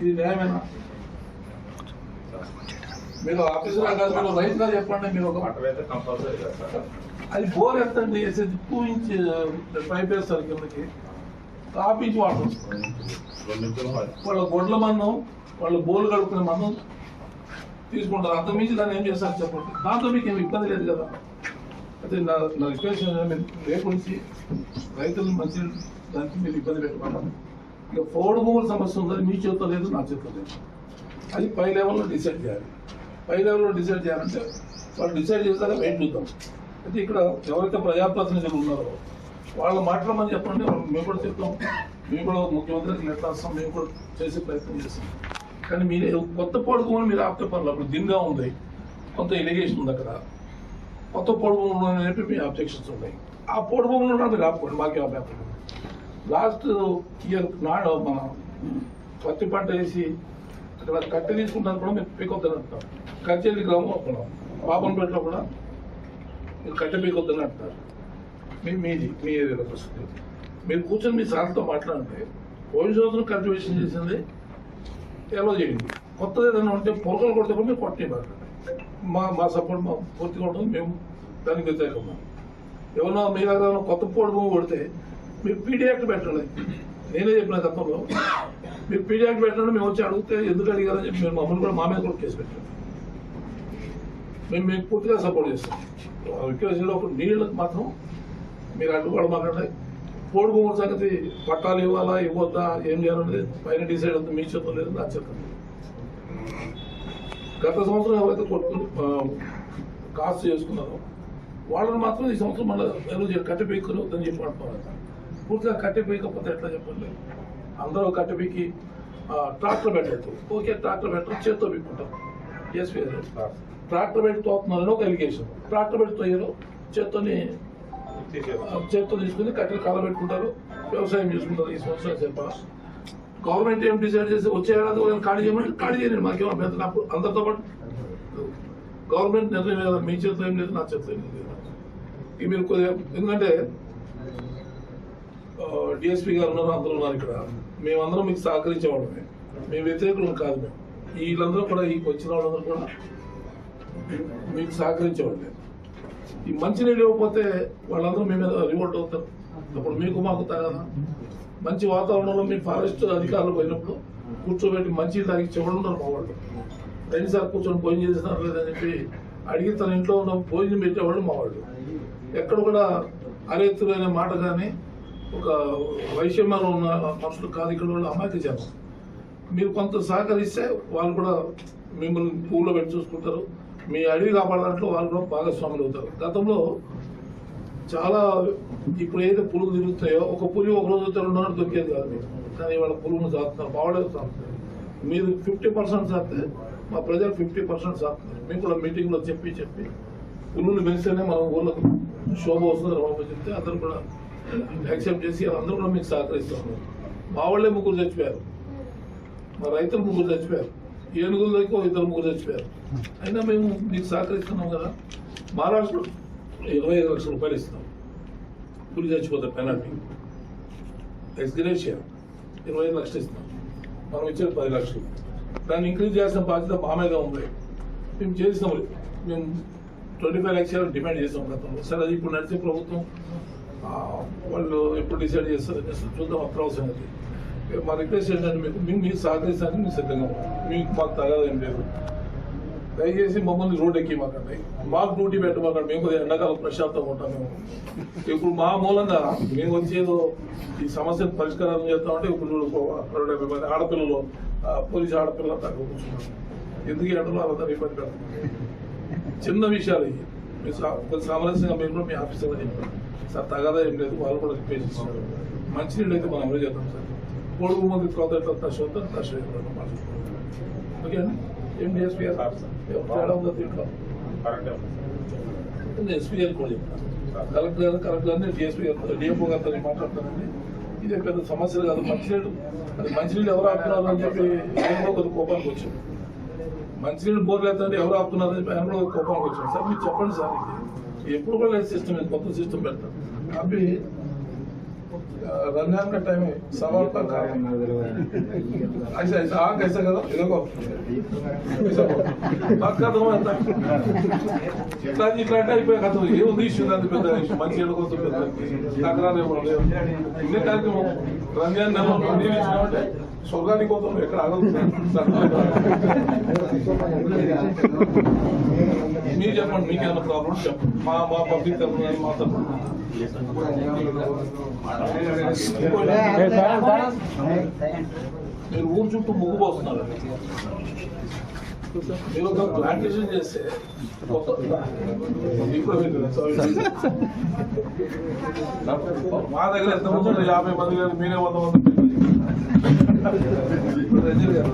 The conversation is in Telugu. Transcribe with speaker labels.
Speaker 1: ఇది న్యాయమేనా మీరు ఆఫీసర్ కాదు మీరు రైతుగా చెప్పండి మీరు ఒక అది బోర్ ఎత్తండి టూ ఇంచ్ పైప్ వేస్తారు కిందకి. Half
Speaker 2: inch water.
Speaker 1: వాళ్ళ గొడ్ల మందం వాళ్ళ బోర్లు కడుక్కునే మందం తీసుకుంటారు. అంత మించి దాన్ని ఏం చేస్తారు చెప్పండి. దాంతో మీకు ఏమి ఇబ్బంది లేదు కదా. అయితే నా నా రిక్వెస్ట్ రేపు నుంచి రైతులు మంచి దానికి మీరు ఇబ్బంది పెట్టుకోండి ఇక ఫోర్డ్ భూముల సమస్య ఉందని మీ చేత లేదు నా చేత లేదు. అది పై లెవెల్లో డిసైడ్ చేయాలి. పై లెవెల్లో డిసైడ్ చేయాలంటే వాళ్ళు డిసైడ్ చేస్తాక వెయిట్ చూద్దాం. అయితే ఇక్కడ ఎవరైతే ప్రజాప్రతినిధులు ఉన్నారో వాళ్ళు మాట్లాడమని చెప్పండి మేము కూడా చెప్తాం. మేము కూడా ముఖ్యమంత్రికి లెటర్ రాస్తాం మేము కూడా చేసే ప్రయత్నం చేస్తాం. కానీ మీరు కొత్త పొడుగుని మీరు ఆపితే పర్లేదు అప్పుడు దిన్గా ఉంది. కొంత ఇరిగేషన్ ఉంది అక్కడ. కొత్త పొడుగు అని చెప్పి మీ అబ్జెక్షన్స్ ఉన్నాయి. ఆ పొడుగు ఉండడానికి మీరు ఆపుకోండి మాకే అభ్యంతరం లాస్ట్ ఇయర్ నాడు మనం పత్తి పంట వేసి అక్కడ కట్టె తీసుకుంటాను కూడా మేము పీకొద్దని అంటాం కచ్చేరి గ్రామం అనుకున్నాం పాపంపేటలో కూడా మీరు కట్టె పీకొద్దని అంటారు మీ మీది మీ ఏరియాలో వస్తుంది మీరు కూర్చొని మీ సార్తో మాట్లాడితే పోయిన సంవత్సరం కల్టివేషన్ చేసింది ఎలా చేయండి. కొత్తది ఏదైనా ఉంటే పొలకలు కొడితే కూడా మీరు కొట్టి మా మా సపోర్ట్ మా పూర్తిగా ఉంటుంది. మేము దానికి వ్యతిరేకం. ఎవరన్నా మీ దగ్గర కొత్త పోడు కొడితే మీరు పీడియాక్ట్ పెట్టండి. నేనే చెప్పిన గతంలో మీరు పీడియాక్ట్ పెట్టండి మేము వచ్చి అడిగితే ఎందుకు అడిగారని చెప్పి మేము మమ్మల్ని కూడా మా మీద కూడా కేసు పెట్టాం మేము మీకు పూర్తిగా సపోర్ట్ చేస్తాం. రిక్వెస్ట్లో ఒక నీళ్ళకి మాత్రం మీరు అడ్డుకోవడం మాకంటే పోడు భూముల సంగతి పట్టాలు ఇవ్వాలా ఇవ్వద్దా ఏం చేయాలనేది పైన డిసైడ్ అవుతుంది మీ చేతులు లేదు నా చేతుల్లో గత సంవత్సరం ఎవరైతే కొట్టుకుని కాస్ట్ చేసుకున్నారో వాళ్ళని మాత్రం ఈ సంవత్సరం మళ్ళీ ఎవరు కట్టె పీక్కుని వద్దని చెప్పి అంటున్నారు పూర్తిగా కట్టె పీకపోతే ఎట్లా చెప్పండి? అందరూ కట్టె పీకి ట్రాక్టర్ పెట్టద్దు. ఓకే ట్రాక్టర్ పెట్టరు చేత్తో పీక్కుంటారు ఎస్ ట్రాక్టర్ పెట్టి తోతున్నారని ఒక ఎలిగేషన్ ట్రాక్టర్ పెట్టి తోయరు చేత్తోని. చేత్తో తీసుకుని కట్టెలు కాల పెట్టుకుంటారు వ్యవసాయం చేసుకుంటారు ఈ సంవత్సరం చెప్ప గవర్నమెంట్ ఏం డిసైడ్ చేసి వచ్చే ఏడాది ఖాళీ చేయమంటే ఖాళీ చేయండి మాకేం అభ్యంతరం అప్పుడు అందరితో పాటు గవర్నమెంట్ నిర్ణయం లేదా మీ చేతిలో ఏం లేదు నా చేతిలో ఏం లేదు. మీరు కొద్దిగా ఎందుకంటే డిఎస్పీ గారు ఉన్నారు అందరూ ఉన్నారు ఇక్కడ. మేమందరం మీకు సహకరించేవాళ్ళమే. మేము వ్యతిరేకులు కాదు మేము. వీళ్ళందరూ కూడా ఈ వచ్చిన వాళ్ళందరూ కూడా మీకు సహకరించేవాళ్ళే. ఈ మంచినీళ్ళు ఇవ్వకపోతే వాళ్ళందరూ మీ మీద రివోల్ట్ అవుతారు. అప్పుడు మీకు మాకు తగదా మంచి వాతావరణంలో మీ ఫారెస్ట్ అధికారులు పోయినప్పుడు కూర్చోబెట్టి మంచి తాగి చెవులు ఉన్నారు మా వాళ్ళు. సార్ కూర్చొని భోజనం చేసినారు లేదని చెప్పి అడిగి తన ఇంట్లో ఉన్న భోజనం పెట్టేవాళ్ళు మా వాళ్ళు. ఎక్కడ కూడా అరెత్తులైన మాట కానీ ఒక వైషమ్యాలు ఉన్న మనుషులు కాదు ఇక్కడ వాళ్ళు అమాయక జనం. మీరు కొంత సహకరిస్తే వాళ్ళు కూడా మిమ్మల్ని పూలో పెట్టి చూసుకుంటారు. మీ అడవి కాపాడదాంట్లో వాళ్ళు కూడా భాగస్వాములు అవుతారు. గతంలో చాలా ఇప్పుడు ఏదైతే పులుగు తిరుగుతాయో ఒక పులి ఒక రోజు రెండు రోజులు దొరికేది కాదు కానీ వాళ్ళ పులును సాగుతున్నారు బావడే మీరు ఫిఫ్టీ పర్సెంట్ సాగితే మా ప్రజలు ఫిఫ్టీ పర్సెంట్ సాగుతున్నారు మేము కూడా మీటింగ్లో చెప్పి చెప్పి పులులు పెంచితేనే మన ఊళ్ళకు శోభ వస్తుంది బాబు చెప్తే అందరూ కూడా యాక్సెప్ట్ చేసి అందరూ కూడా మీకు సహకరిస్తాము మా వాళ్ళే ముగ్గురు చచ్చిపోయారు. మా రైతులు ముగ్గురు చచ్చిపోయారు. ఏనుగుల దగ్గర ఇద్దరు ముగ్గురు చచ్చిపోయారు. అయినా మేము మీకు సహకరిస్తున్నాం కదా. మహారాష్ట్రలో ఇరవై ఐదు లక్షల రూపాయలు ఇస్తాం పులి చచ్చిపోతారు పెనాల్టీ ఎక్స్గ్రేషియా ఇరవై ఐదు లక్షలు ఇస్తాం మనం ఇచ్చేది పది లక్షలు. దాన్ని ఇంక్రీజ్ చేసిన బాధ్యత మా మీద ఉంది. మేము చేసినాం. మేము ట్వంటీ ఫైవ్ లక్షలు డిమాండ్ చేసాం గతంలో. సరే అది ఇప్పుడు నడిచే ప్రభుత్వం. వాళ్ళు ఎప్పుడు డిసైడ్ చేస్తారు చూద్దాం అప్రవసరం అది మా రిక్వెస్ట్ ఏంటంటే మీకు మీకు మీరు సహకరిస్తానికి మీకు సిద్ధంగా మీకు మాకు తగదేం ఏం లేదు. దయచేసి మమ్మల్ని రోడ్ ఎక్కిమాకండి మాకు డ్యూటీ పెట్టమాకండి మేము ఎండాకాలం ప్రశాంతంగా ఉంటాం మేము. ఇప్పుడు మా మూలంగా మేము వచ్చేదో ఈ సమస్యను పరిష్కారం చేస్తామంటే ఇప్పుడు ఆడపిల్లలు పోలీసు ఆడపిల్లలు తక్కువ ఎందుకు ఎండలో వాళ్ళందరూ ఇబ్బంది పెడతాం చిన్న విషయాలు ఇవి. మీరు సామరస్యంగా మీరు కూడా మీ ఆఫీసర్గా చెప్పారు సార్ తగదా ఏం లేదు వాళ్ళు కూడా రిక్వెస్ట్ ఇస్తున్నారు మంచినీళ్ళు అయితే మనం ఎవరు చేద్దాం సార్. పొడుగు మంది కొత్త ఎట్లా తక్కువ తక్కువ ఓకే అండి ఏం డిఎస్పీ గారు?
Speaker 2: Sir, sir.
Speaker 1: తేడా ఉందో దీంట్లో? ఎస్పీ గారు కూడా చెప్తాను కలెక్టర్ గారు కలెక్టర్ గారిని డిఎస్పీ గారు డిఎంఓ గారితో మాట్లాడతానండి ఇదే పెద్ద సమస్యలు కాదు మంచినీళ్ళు అది మంచినీళ్ళు ఎవరు ఆపుతున్నారు అని చెప్పి కోపానికి వచ్చాం మంచినీళ్ళు బోర్లు ఎత్తండి ఎవరు ఆపుతున్నారు అని చెప్పి ఆయన కూడా కొద్ది కోపానికి వచ్చాం సార్ మీరు చెప్పండి సార్ ఇది ఎప్పుడు కూడా లేదు సిస్టమ్ కొత్త సిస్టమ్ పెడతాం అవి रमजान का टाइम है सवाल का काम ऐसा ऐसा हाँ कैसा करो देखो ऐसा करो. बात का तो मैं ఇట్లా ఇట్లా అంటే అయిపోయా కథ ఏముంది ఇష్యూ దాన్ని పెద్ద ఇష్యూ మంచి ఏళ్ళ కోసం పెద్ద తగ్గరాలు ఏమో లేవు ఇదే కార్యక్రమం రంజాన్ నెల నీళ్ళు ఇచ్చినామంటే స్వర్గానికి పోతాం ఎక్కడ ఆగదు మీరు చెప్పండి మీకు ఏమైనా ప్రాబ్లం చెప్పండి. మా మా పబ్లిక్ తరఫున మా తరఫున మీరు ఊరు చుట్టూ ముగ్గు పోస్తున్నారు. మీరు ఒక ప్లాంటేషన్ చేస్తే మా దగ్గర ఎంత మంది యాభై మంది కానీ మీరే వంద మంది ఇప్పుడు రజనీ గారు